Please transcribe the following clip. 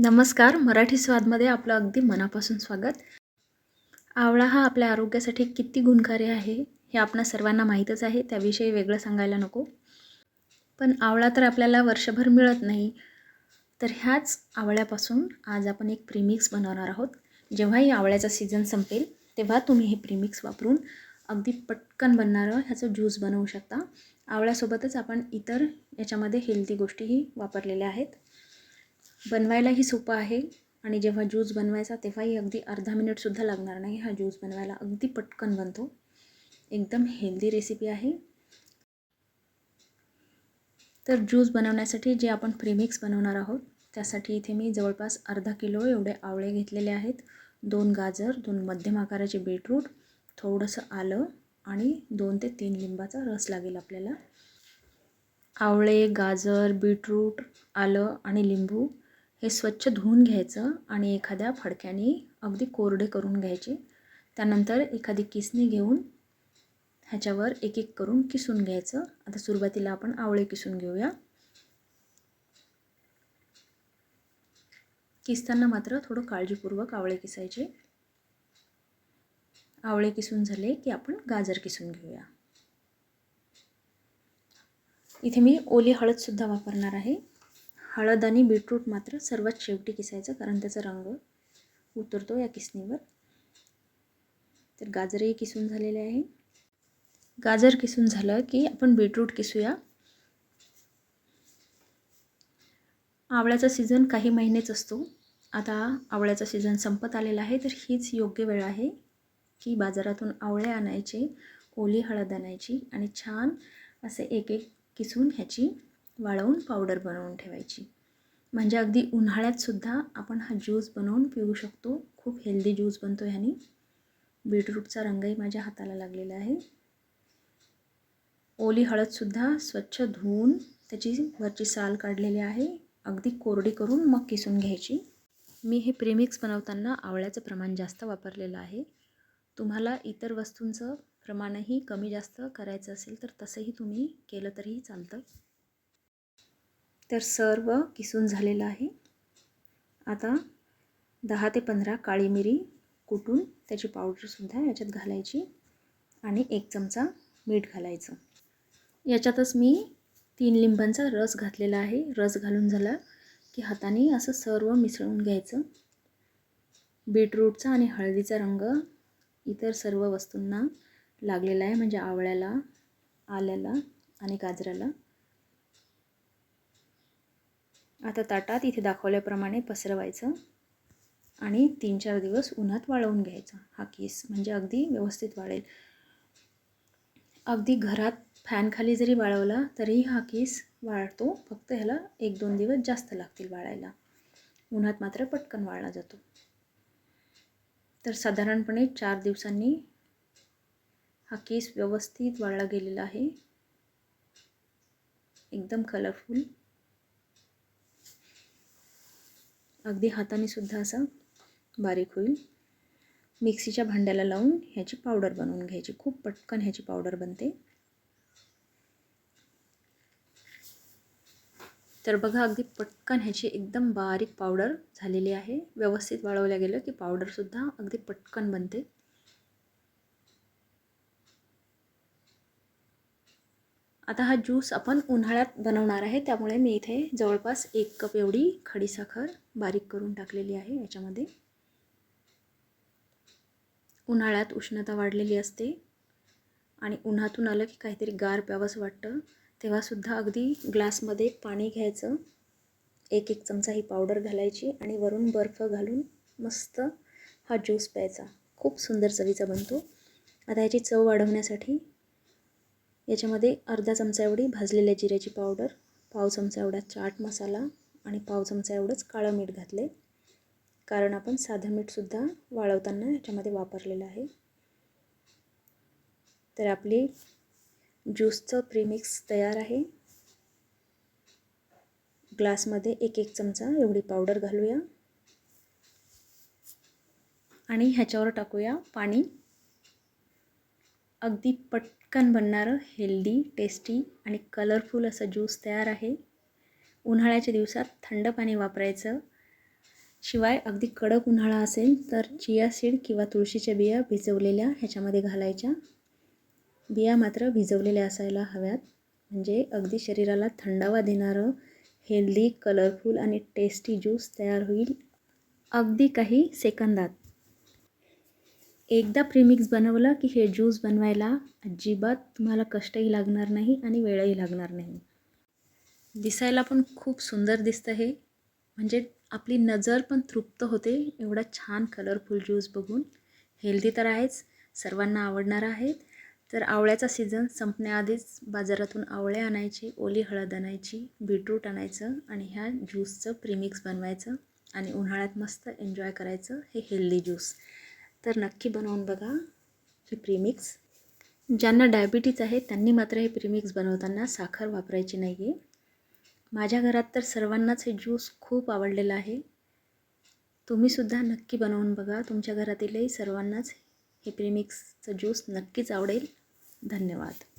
नमस्कार मराठी स्वादमध्ये आपलं अगदी मनापासून स्वागत. आवळा हा आपल्या आरोग्यासाठी किती गुणकारी आहे हे आपणा सर्वांना माहीतच आहे त्याविषयी वेगळं सांगायला नको. पण आवळा तर आपल्याला वर्षभर मिळत नाही. तर ह्याच आवळ्यापासून आज आपण एक प्रीमिक्स बनवणार आहोत. जेव्हाही आवळ्याचा सीझन संपेल तेव्हा तुम्ही हे प्रीमिक्स वापरून अगदी पटकन बनणारं ह्याचं ज्यूस बनवू शकता. आवळ्यासोबतच आपण इतर याच्यामध्ये हेल्दी गोष्टीही वापरलेल्या आहेत. बनवायलाही सोपं आहे आणि जेव्हा ज्यूस बनवायचा तेव्हाही अगदी अर्धा मिनिटसुद्धा लागणार नाही. हा ज्यूस बनवायला अगदी पटकन बनतो. एकदम हेल्दी रेसिपी आहे. तर ज्यूस बनवण्यासाठी जे आपण प्रीमिक्स बनवणार आहोत त्यासाठी इथे मी जवळपास अर्धा किलो एवढे आवळे घेतलेले आहेत. दोन गाजर दोन मध्यम आकाराचे बीटरूट थोडंसं आलं आणि दोन ते तीन लिंबाचा रस लागेल आपल्याला. आवळे गाजर बीटरूट आलं आणि लिंबू हे स्वच्छ धुवून घ्यायचं आणि एखाद्या फडक्याने अगदी कोरडे करून घ्यायचे. त्यानंतर एखादी किसणी घेऊन ह्याच्यावर एक एक करून किसून घ्यायचं. आता सुरुवातीला आपण आवळे किसून घेऊया. किसताना मात्र थोडं काळजीपूर्वक आवळे किसायचे. आवळे किसून झाले की आपण गाजर किसून घेऊया. इथे मी ओली हळदसुद्धा वापरणार आहे. हळद आणि बीटरूट मात्र सर्वात शेवटी किसायचं कारण त्याचा रंग उतरतो या किसणीवर. तर गाजरही किसून झालेले आहे. गाजर किसून झालं की आपण बीटरूट किसूया. आवळ्याचा सीझन काही महिनेच असतो. आता आवळ्याचा सीझन संपत आलेला आहे तर हीच योग्य वेळ आहे की बाजारातून आवळे आणायचे ओली हळद आणायची आणि छान असे एक एक किसून ह्याची वाळवून पावडर बनवून ठेवायची. म्हणजे अगदी उन्हाळ्यातसुद्धा आपण हा ज्यूस बनवून पिऊ शकतो. खूप हेल्दी ज्यूस बनतो ह्यानी. बीटरूटचा रंगही माझ्या हाताला लागलेला आहे. ओली हळदसुद्धा स्वच्छ धुवून त्याची वरची साल काढलेली आहे. अगदी कोरडी करून मग किसून घ्यायची. मी हे प्रेमिक्स बनवताना आवळ्याचं प्रमाण जास्त वापरलेलं आहे. तुम्हाला इतर वस्तूंचं प्रमाणही कमी जास्त करायचं असेल तर तसंही तुम्ही केलं तरीही चालतं. तर सर्व किसून झालेलं आहे. आता दहा ते पंधरा काळी मिरी कुटून त्याची पावडरसुद्धा याच्यात घालायची आणि एक चमचा मीठ घालायचं. याच्यातच मी तीन लिंबांचा रस घातलेला आहे. रस घालून झाला की हाताने असं सर्व मिसळून घ्यायचं. बीटरूटचा आणि हळदीचा रंग इतर सर्व वस्तूंना लागलेला आहे म्हणजे आवळ्याला आल्याला आणि गाजराला. आता ताटात इथे दाखवल्याप्रमाणे पसरवायचं आणि तीन चार दिवस उन्हात वाळवून घ्यायचा. हा केस म्हणजे अगदी व्यवस्थित वाळेल. अगदी घरात फॅनखाली जरी वाळवला तरीही हा केस वाळतो. फक्त ह्याला एक दोन दिवस जास्त लागतील वाळायला. उन्हात मात्र पटकन वाळला जातो. तर साधारणपणे चार दिवसांनी हा केस व्यवस्थित वाळला गेलेला आहे. एकदम कलरफुल अगदी हाताने सुद्धा असा बारीक होईल. मिक्सीच्या भांड्याला लावून ह्याची पावडर बनवून घ्यायची. खूप पटकन ह्याची पावडर बनते. तर बघा अगदी पटकन ह्याची एकदम बारीक पावडर झालेली आहे. व्यवस्थित वाळवल्या गेलं की पावडरसुद्धा अगदी पटकन बनते. आता हा ज्यूस आपण उन्हाळ्यात बनवणार आहे. त्यामुळे मी इथे जवळपास एक कप एवढी खडीसाखर बारीक करून टाकलेली आहे याच्यामध्ये. उन्हाळ्यात उष्णता वाढलेली असते आणि उन्हातून आलं की काहीतरी गार प्यावंसं वाटतं. तेव्हासुद्धा अगदी ग्लासमध्ये पाणी घ्यायचं. एक एक चमचा ही पावडर घालायची आणि वरून बर्फ घालून मस्त हा ज्यूस प्यायचा. खूप सुंदर चवीचा बनतो. आता याची चव वाढवण्यासाठी याच्यामध्ये अर्धा चमचा एवढी भाजलेल्या जिऱ्याची पावडर पाव चमचा एवढा चाट मसाला आणि पाव चमचा एवढंच काळं मीठ घातले कारण आपण साधं मीठसुद्धा वाळवताना याच्यामध्ये वापरलेलं आहे. तर आपली ज्यूसचं प्रीमिक्स तयार आहे. ग्लासमध्ये एक एक चमचा एवढी पावडर घालूया. आणि ह्याच्यावर टाकूया पाणी. अगदी पटकन बनणारं हेल्दी टेस्टी आणि कलरफुल असं ज्यूस तयार आहे. उन्हाळ्याच्या दिवसात थंड पाणी वापरायचं. शिवाय अगदी कडक उन्हाळा असेल तर चिया सीड किंवा तुळशीच्या बिया भिजवलेल्या ह्याच्यामध्ये घालायच्या. बिया मात्र भिजवलेल्या असायला हव्यात. म्हणजे अगदी शरीराला थंडावा देणारं हेल्दी कलरफुल आणि टेस्टी ज्यूस तयार होईल. अगदी काही सेकंदात. एकदा प्रीमिक्स बनवलं की हे ज्यूस बनवायला अजिबात तुम्हाला कष्टही लागणार नाही आणि वेळही लागणार नाही. दिसायला पण खूप सुंदर दिसतं हे. म्हणजे आपली नजर पण तृप्त होते. एवढा छान कलरफुल ज्यूस बघून. हेल्दी तर आहेच. सर्वांना आवडणार आहे. तर आवळ्याचा सीझन संपण्याआधीच बाजारातून आवळे आणायचे ओली हळद आणायची बीटरूट आणायचं आणि ह्या ज्यूसचं प्रीमिक्स बनवायचं आणि उन्हाळ्यात मस्त एन्जॉय करायचं हे हेल्दी ज्यूस तर नक्की बनवून बघा हे प्रीमिक्स ज्यांना डायबिटीज आहे त्यांनी मात्र हे प्रीमिक्स बनवताना साखर वापरायची नाही आहे माझ्या घरात तर सर्वांनाच हे ज्यूस खूप आवडलेलं आहे. तुम्हीसुद्धा नक्की बनवून बघा. तुमच्या घरातीलही सर्वांनाच हे प्रीमिक्सचं ज्यूस नक्कीच आवडेल. धन्यवाद.